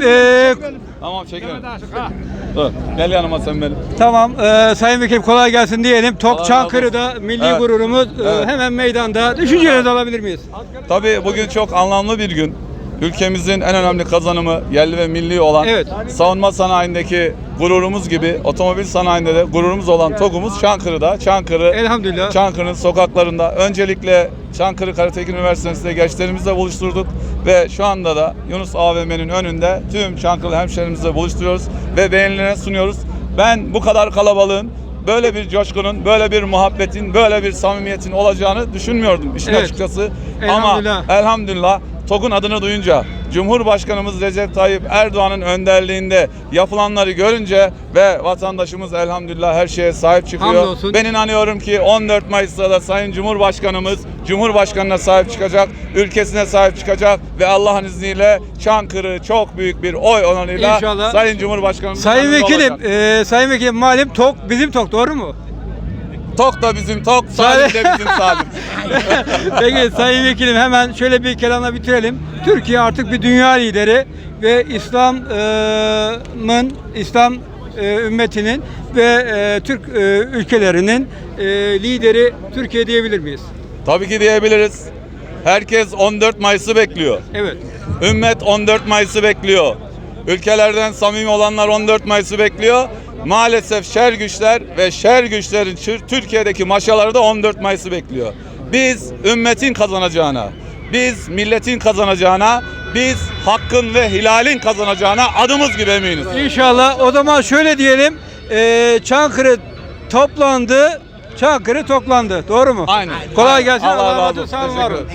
Ee, Tamam çekelim. Dur. Gel yanıma sen benim. tamam ee, Sayın Vekilim kolay gelsin diyelim. Tok Çankırı'da milli Evet. gururumuz Evet. hemen meydanda. Düşüncelerinizi alabilir miyiz? Tabii bugün çok anlamlı bir gün. Ülkemizin en önemli kazanımı yerli ve milli olan Evet. savunma sanayindeki gururumuz gibi otomobil sanayinde de gururumuz olan TOG'umuz Çankırı'da. Çankırı Elhamdülillah. Çankırı'nın sokaklarında öncelikle Çankırı Karatekin Üniversitesi'nde gençlerimizle buluşturduk ve şu anda da Yunus AVM'nin önünde tüm Çankırılı hemşehrilerimizle buluşturuyoruz ve beğenilerine sunuyoruz. Ben bu kadar kalabalığın böyle bir coşkunun, böyle bir muhabbetin, böyle bir samimiyetin olacağını düşünmüyordum işin Evet. açıkçası. Elhamdülillah. Ama elhamdülillah TOG'un adını duyunca, Cumhurbaşkanımız Recep Tayyip Erdoğan'ın önderliğinde yapılanları görünce ve vatandaşımız elhamdülillah her şeye sahip çıkıyor. Hamdolsun. Ben inanıyorum ki 14 Mayıs'ta da Sayın Cumhurbaşkanımız Cumhurbaşkanına sahip çıkacak, ülkesine sahip çıkacak ve Allah'ın izniyle Çankırı çok büyük bir oy oranıyla İnşallah. Sayın Cumhurbaşkanımız Sayın Vekilim, olacak. ee, Sayın Vekilim malum Tok bizim Tok doğru mu? Tok da bizim tok, Salim de bizim Salim. Peki Sayın Vekilim hemen şöyle bir kelamla bitirelim. Türkiye artık bir dünya lideri ve İslam'ın, İslam e, ümmetinin ve e, Türk e, ülkelerinin e, lideri Türkiye diyebilir miyiz? Tabii ki diyebiliriz. Herkes 14 Mayıs'ı bekliyor. Evet. Ümmet 14 Mayıs'ı bekliyor. Ülkelerden samimi olanlar 14 Mayıs'ı bekliyor. Maalesef şer güçler ve şer güçlerin Türkiye'deki maşaları da 14 Mayıs'ı bekliyor. Biz ümmetin kazanacağına, biz milletin kazanacağına, biz hakkın ve hilalin kazanacağına adımız gibi eminiz. İnşallah o zaman şöyle diyelim. e, Çankırı toplandı. Çankırı toplandı. Doğru mu? Aynen. Kolay gelsin. Allah razı olsun. Sağ olun.